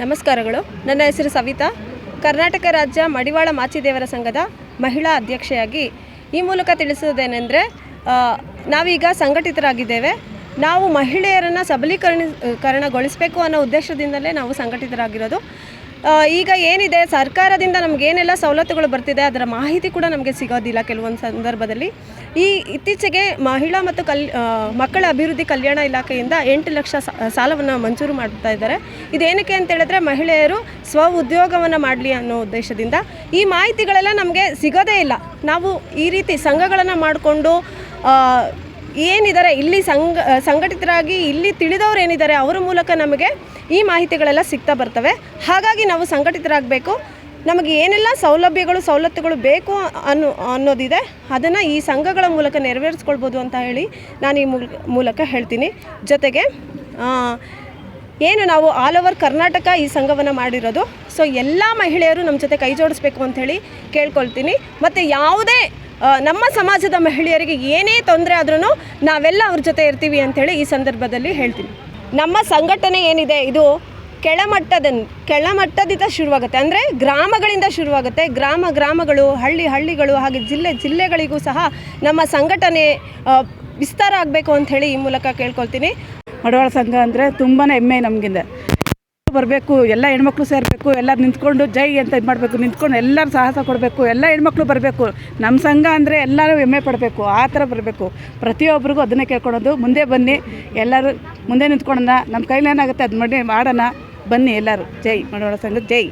ನಮಸ್ಕಾರಗಳು. ನನ್ನ ಹೆಸರು ಸವಿತಾ. ಕರ್ನಾಟಕ ರಾಜ್ಯ ಮಡಿವಾಳ ಮಾಚಿದೇವರ ಸಂಘದ ಮಹಿಳಾ ಅಧ್ಯಕ್ಷೆಯಾಗಿ ಈ ಮೂಲಕ ತಿಳಿಸುವುದೇನೆಂದರೆ ನಾವೀಗ ಸಂಘಟಿತರಾಗಿದ್ದೇವೆ. ನಾವು ಮಹಿಳೆಯರನ್ನು ಸಬಲೀಕರಣ, ಕರಣಗೊಳಿಸಬೇಕು ಅನ್ನೋ ಉದ್ದೇಶದಿಂದಲೇ ನಾವು ಸಂಘಟಿತರಾಗಿರೋದು. ಈಗ ಏನಿದೆ, ಸರ್ಕಾರದಿಂದ ನಮಗೇನೆಲ್ಲ ಸವಲತ್ತುಗಳು ಬರ್ತಿದೆ, ಅದರ ಮಾಹಿತಿ ಕೂಡ ನಮಗೆ ಸಿಗೋದಿಲ್ಲ ಕೆಲವೊಂದು ಸಂದರ್ಭದಲ್ಲಿ. ಈ ಇತ್ತೀಚೆಗೆ ಮಹಿಳಾ ಮತ್ತು ಕಲ್ ಮಕ್ಕಳ ಅಭಿವೃದ್ಧಿ ಕಲ್ಯಾಣ ಇಲಾಖೆಯಿಂದ ಎಂಟು ಲಕ್ಷ ಸಾಲವನ್ನು ಮಂಜೂರು ಮಾಡ್ತಾ ಇದ್ದಾರೆ. ಇದೇನಕ್ಕೆ ಅಂತ ಹೇಳಿದ್ರೆ ಮಹಿಳೆಯರು ಸ್ವ ಉದ್ಯೋಗವನ್ನು ಮಾಡಲಿ ಅನ್ನೋ ಉದ್ದೇಶದಿಂದ. ಈ ಮಾಹಿತಿಗಳೆಲ್ಲ ನಮಗೆ ಸಿಗೋದೇ ಇಲ್ಲ. ನಾವು ಈ ರೀತಿ ಸಂಘಗಳನ್ನು ಮಾಡಿಕೊಂಡು ಏನಿದ್ದಾರೆ ಇಲ್ಲಿ ಸಂಘ, ಸಂಘಟಿತರಾಗಿ ಇಲ್ಲಿ ತಿಳಿದವರು ಏನಿದ್ದಾರೆ ಅವರ ಮೂಲಕ ನಮಗೆ ಈ ಮಾಹಿತಿಗಳೆಲ್ಲ ಸಿಗ್ತಾ ಬರ್ತವೆ. ಹಾಗಾಗಿ ನಾವು ಸಂಘಟಿತರಾಗಬೇಕು. ನಮಗೆ ಏನೆಲ್ಲ ಸೌಲಭ್ಯಗಳು, ಸವಲತ್ತುಗಳು ಬೇಕು ಅನ್ನೋ, ಅನ್ನೋದಿದೆ, ಅದನ್ನು ಈ ಸಂಘಗಳ ಮೂಲಕ ನೆರವೇರಿಸ್ಕೊಳ್ಬೋದು ಅಂತ ಹೇಳಿ ನಾನು ಈ ಮೂಲ, ಮೂಲಕ ಹೇಳ್ತೀನಿ. ಜೊತೆಗೆ ಏನು ನಾವು ಆಲ್ ಓವರ್ ಕರ್ನಾಟಕ ಈ ಸಂಘವನ್ನು ಮಾಡಿರೋದು ಸೊ ಎಲ್ಲ ಮಹಿಳೆಯರು ನಮ್ಮ ಜೊತೆ ಕೈ ಜೋಡಿಸ್ಬೇಕು ಅಂಥೇಳಿ ಕೇಳ್ಕೊಳ್ತೀನಿ. ಮತ್ತು ಯಾವುದೇ ನಮ್ಮ ಸಮಾಜದ ಮಹಿಳೆಯರಿಗೆ ಏನೇ ತೊಂದರೆ ಆದ್ರೂ ನಾವೆಲ್ಲ ಅವ್ರ ಜೊತೆ ಇರ್ತೀವಿ ಅಂಥೇಳಿ ಈ ಸಂದರ್ಭದಲ್ಲಿ ಹೇಳ್ತೀನಿ. ನಮ್ಮ ಸಂಘಟನೆ ಏನಿದೆ, ಇದು ಕೆಳಮಟ್ಟದ ಕೆಳಮಟ್ಟದಿಂದ ಶುರುವಾಗುತ್ತೆ. ಅಂದರೆ ಗ್ರಾಮಗಳಿಂದ ಶುರುವಾಗುತ್ತೆ. ಗ್ರಾಮ ಗ್ರಾಮಗಳು, ಹಳ್ಳಿ ಹಳ್ಳಿಗಳು, ಹಾಗೆ ಜಿಲ್ಲೆ ಜಿಲ್ಲೆಗಳಿಗೂ ಸಹ ನಮ್ಮ ಸಂಘಟನೆ ವಿಸ್ತಾರ ಆಗಬೇಕು ಅಂತ ಹೇಳಿ ಈ ಮೂಲಕ ಕೇಳ್ಕೊಳ್ತೀನಿ. ಮಡವಾಳ ಸಂಘ ಅಂದರೆ ತುಂಬಾ ಹೆಮ್ಮೆ ನಮಗಿಂದ. ಬರಬೇಕು, ಎಲ್ಲ ಹೆಣ್ಮಕ್ಳು ಸೇರಬೇಕು, ಎಲ್ಲರೂ ನಿಂತ್ಕೊಂಡು ಜೈ ಅಂತ ಇದು ಮಾಡಬೇಕು, ನಿಂತ್ಕೊಂಡು ಎಲ್ಲರೂ ಸಾಹಸ ಕೊಡಬೇಕು, ಎಲ್ಲ ಹೆಣ್ಮಕ್ಳು ಬರಬೇಕು. ನಮ್ಮ ಸಂಘ ಅಂದರೆ ಎಲ್ಲರೂ ಹೆಮ್ಮೆ ಪಡಬೇಕು, ಆ ಥರ ಬರಬೇಕು. ಪ್ರತಿಯೊಬ್ಬರಿಗೂ ಅದನ್ನೇ ಕೇಳ್ಕೊಳೋದು. ಮುಂದೆ ಬನ್ನಿ, ಎಲ್ಲರೂ ಮುಂದೆ ನಿಂತ್ಕೊಳೋಣ ನಮ್ಮ ಕೈಲೇನಾಗುತ್ತೆ ಅದು ಮಾಡಿ, ಮಾಡೋಣ. ಬನ್ನಿ ಎಲ್ಲರೂ. ಜೈ ಮಡವಾಳ ಸಂಘ ಜೈ.